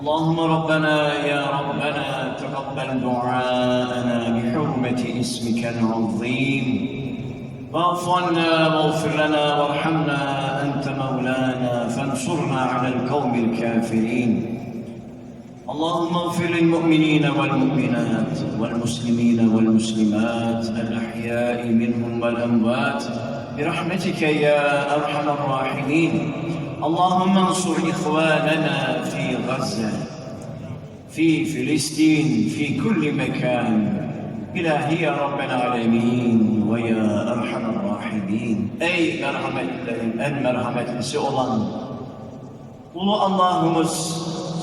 اللهم ربنا يا ربنا تقبل دعاءنا بحرمة اسمك العظيم. واعف عنا واغفر لنا وارحمنا أنت مولانا فانصرنا على القوم الكافرين. اللهم اغفر للمؤمنين والمؤمنات والمسلمين والمسلمات الأحياء منهم والأموات برحمتك يا أرحم الراحمين. اللهم انصر إخواننا في غزة في فلسطين في كل مكان İlahi ya Rabbel Alemin ve ya Erhamer Rahimin. Ey merhametlerin en merhametlisi olan Ulu Allah'ımız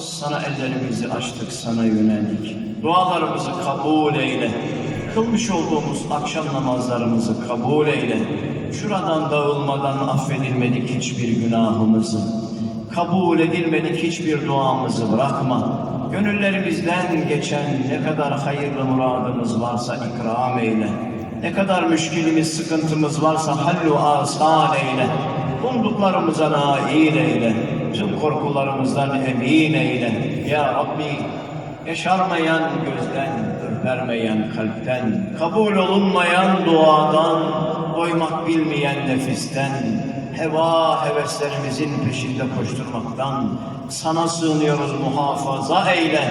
sana ellerimizi açtık, sana yöneldik. Dualarımızı kabul eyle. Kılmış olduğumuz akşam namazlarımızı kabul eyle. Şuradan dağılmadan affedilmedik hiçbir günahımızı. Kabul edilmedik hiçbir duamızı bırakma. Gönüllerimizden geçen ne kadar hayırlı muradımız varsa ikram eyle. Ne kadar müşkilimiz, sıkıntımız varsa hallu asan eyle. Umduklarımıza nail eyle. Tüm korkularımızdan emin eyle. Ya Rabbi yaşarmayan gözden, ürpermeyen kalpten, kabul olunmayan duadan, doymak bilmeyen nefisten, heva heveslerimizin peşinde koşturmaktan sana sığınıyoruz muhafaza eyle.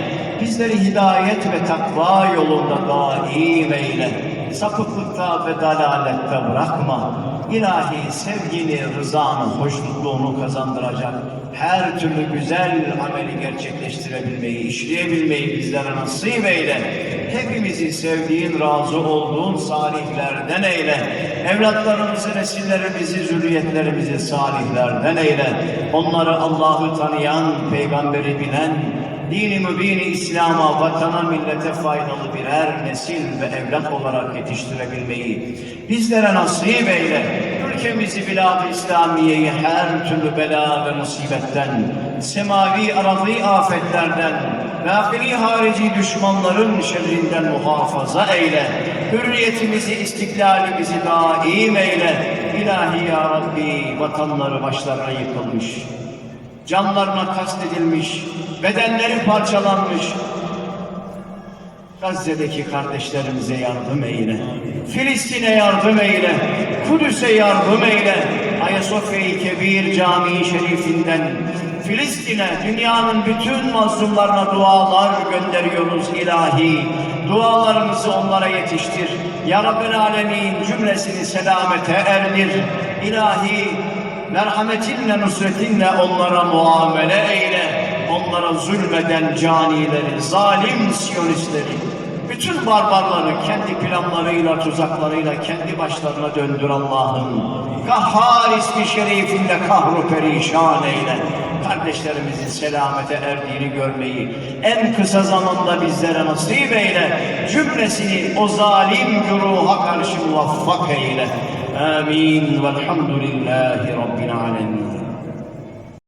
Bizleri hidayet ve takva yolunda daim eyle. Sapıklıkta ve dalalette bırakma. İlahi sevgini, rızanı, hoşnutluğunu kazandıracak her türlü güzel ameli gerçekleştirebilmeyi, işleyebilmeyi bizlere nasip eyle. Hepimizi sevdiğin, razı olduğun salihlerden eyle. Evlatlarımızı, nesillerimizi, zürriyetlerimizi salihlerden eyle. Onları Allah'ı tanıyan, peygamberi bilen, dini mübini İslam'a, vatana, millete faydalı birer nesil ve evlat olarak yetiştirebilmeyi bizlere nasip eyle. Ülkemizi bilad-ı İslamiye'yi her türlü bela ve musibetten, semavi arazi afetlerden, dahili harici düşmanların şerrinden muhafaza eyle. Hürriyetimizi, istiklalimizi daim eyle. İlahi ya Rabbi vatanları başlarına yıkılmış canlarına kastedilmiş, bedenleri parçalanmış. Gazze'deki kardeşlerimize yardım eyle. Filistin'e yardım eyle. Kudüs'e yardım eyle. Ayasofya-i Kebir Camii Şerifinden Filistin'e, dünyanın bütün mazlumlarına dualar gönderiyoruz ilahi. Dualarımızı onlara yetiştir. Ya Rabbel Alemin cümlesini selamete erdir. İlahi merhametinle, nusretinle onlara muamele eyle. Onlara zulmeden canileri, zalim siyonistleri, bütün barbarları kendi planlarıyla, tuzaklarıyla kendi başlarına döndür Allah'ım. Kahhar ismi şerifinde kahru perişan eyle kardeşlerimizin selamete erdiğini görmeyi en kısa zamanda bizlere nasip eyle. Cümlesini o zalim güruha karşı muvaffak eyle. Amin. Velhamdülillahi Rabbil alemin.